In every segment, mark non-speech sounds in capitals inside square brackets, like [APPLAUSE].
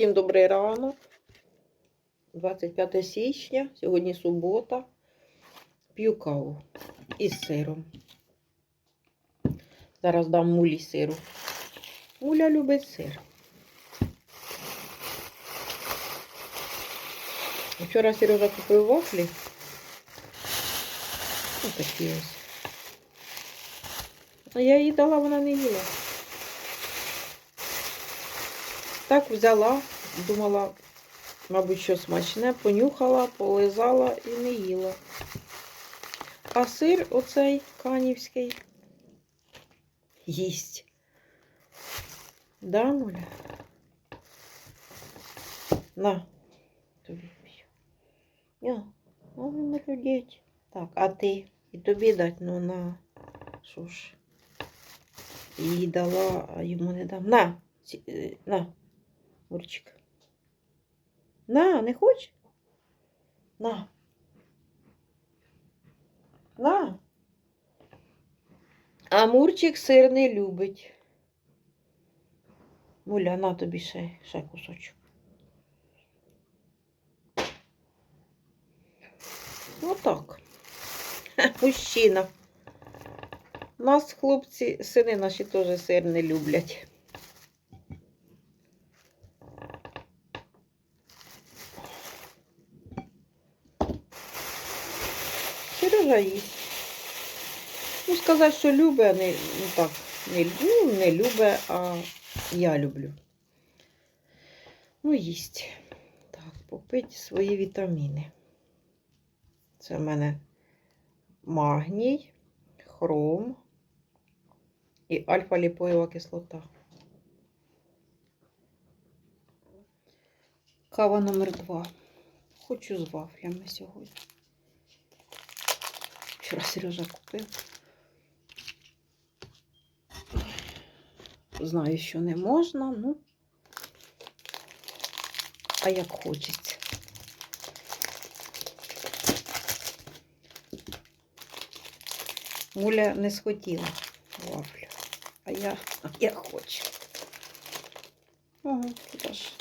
Всім добрий ранок. 25 січня, сьогодні субота. П'ю каву із сиром. Зараз дам мулі сиру. Муля любить сир. Вчора Сережа купив вафлі. Ось такі ось. А я їй дала, вона не їла. Так взяла, думала, мабуть, що смачне, понюхала, полизала і не їла. А сир оцей канівський їсть. Да, Муля? На, тобі. Я, ну ви молодець. Так, а ти? І тобі дать, ну на. Що ж. Їй дала, а йому не дам. На, е, на. Мурчик. На, не хочеш? На. На. А Мурчик сир не любить. Муля, на тобі ще, ще кусочок. Ну так. Мужчина. Нас, хлопці, сини наші теж сир не люблять. Сережа їсть. Ну, сказати, що а не, ну так, не, ну, не любить, а я люблю. Ну, їсть. Так, попить свої вітаміни. Це в мене магній, хром і альфа-ліпоєва кислота. Кава номер два. Хочу з вафлями сьогодні. Вчора Сережа купив. Знаю, що не можна, ну. А як хочеться. Муля не схотіла вафлю, а я, а я хочу. Ага, тут аж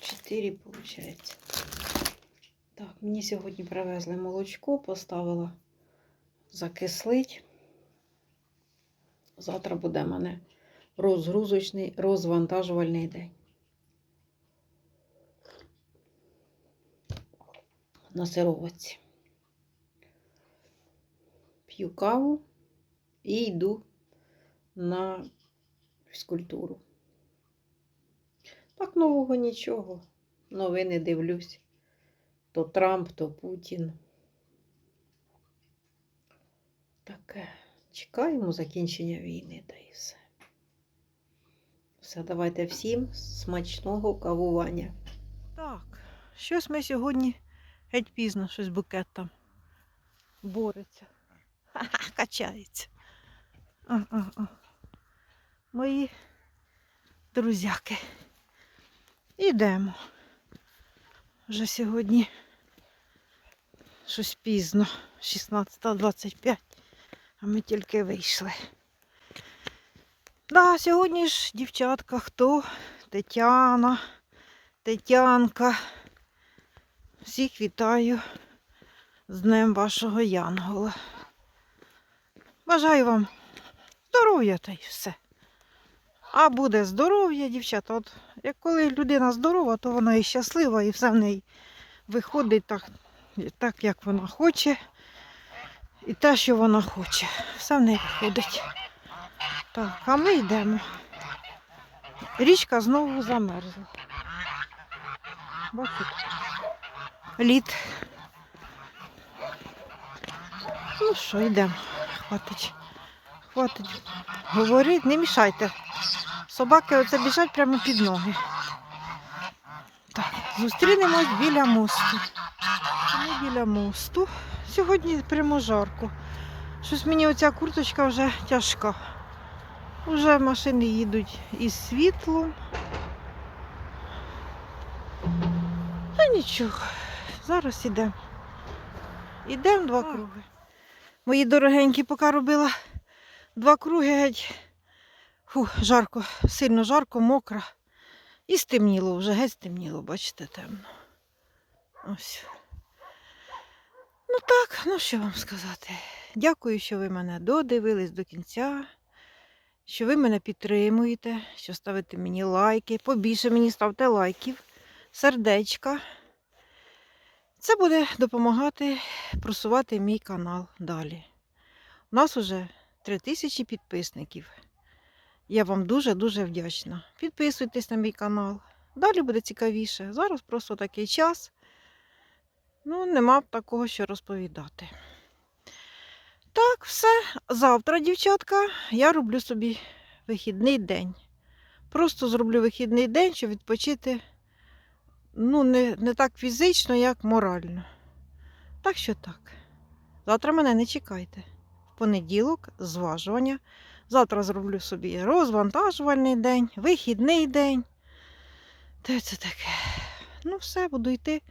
4 виходить. Так, мені сьогодні привезли молочко, поставила закислить. Завтра буде в мене розгрузочний, розвантажувальний день. На сироватці. П'ю каву і йду на фізкультуру. Так нового нічого. Новини дивлюсь. То Трамп, то Путін. Таке. Чекаємо закінчення війни, та і все. Все, давайте всім смачного кавування. Так, щось ми сьогодні геть пізно, щось букет там бореться. [LAUGHS] Ха-ха, качається. А-а-а. Мої друзяки. Ідемо. Вже сьогодні щось пізно, 16.25, а ми тільки вийшли. Да, сьогодні ж дівчатка хто? Тетяна, Тетянка. Всіх вітаю з Днем вашого Янгола. Бажаю вам здоров'я та й все. А буде здоров'я, дівчата. От як коли людина здорова, то вона і щаслива, і все в неї виходить так, так як вона хоче. І те, що вона хоче. Все в неї виходить. Так, а ми йдемо. Річка знову замерзла. Бачите? Лід. Ну що, йдемо. Хватить. Хватить говорити, не мішайте. Собаки оце біжать прямо під ноги. Так, зустрінемось біля мосту. Ми біля мосту. Сьогодні прямо жарко. Щось мені оця курточка вже тяжка. Уже машини їдуть із світлом. Та нічого, зараз ідемо. Ідемо два круги. Мої дорогенькі, поки робила два круги геть. Фу, жарко, сильно жарко, мокро. І стемніло, вже геть стемніло, бачите, темно. Ось. Ну так, ну що вам сказати. Дякую, що ви мене додивились до кінця, що ви мене підтримуєте, що ставите мені лайки. Побільше мені ставте лайків, сердечка. Це буде допомагати просувати мій канал далі. У нас уже 3000 підписників. Я вам дуже-дуже вдячна. Підписуйтесь на мій канал. Далі буде цікавіше. Зараз просто такий час. Ну, нема такого, що розповідати. Так, все. Завтра, дівчатка, я роблю собі вихідний день. Просто зроблю вихідний день, щоб відпочити ну, не, не так фізично, як морально. Так що так. Завтра мене не чекайте. В понеділок зважування. Завтра зроблю собі розвантажувальний день, вихідний день. Та це таке. Ну, все, буду йти.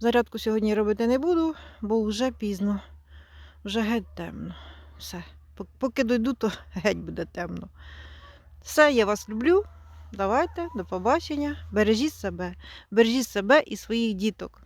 Зарядку сьогодні робити не буду, бо вже пізно, вже геть темно. Все. Поки дойду, то [LAUGHS] геть буде темно. Все, я вас люблю. Давайте, до побачення. Бережіть себе, бережіть себе і своїх діток.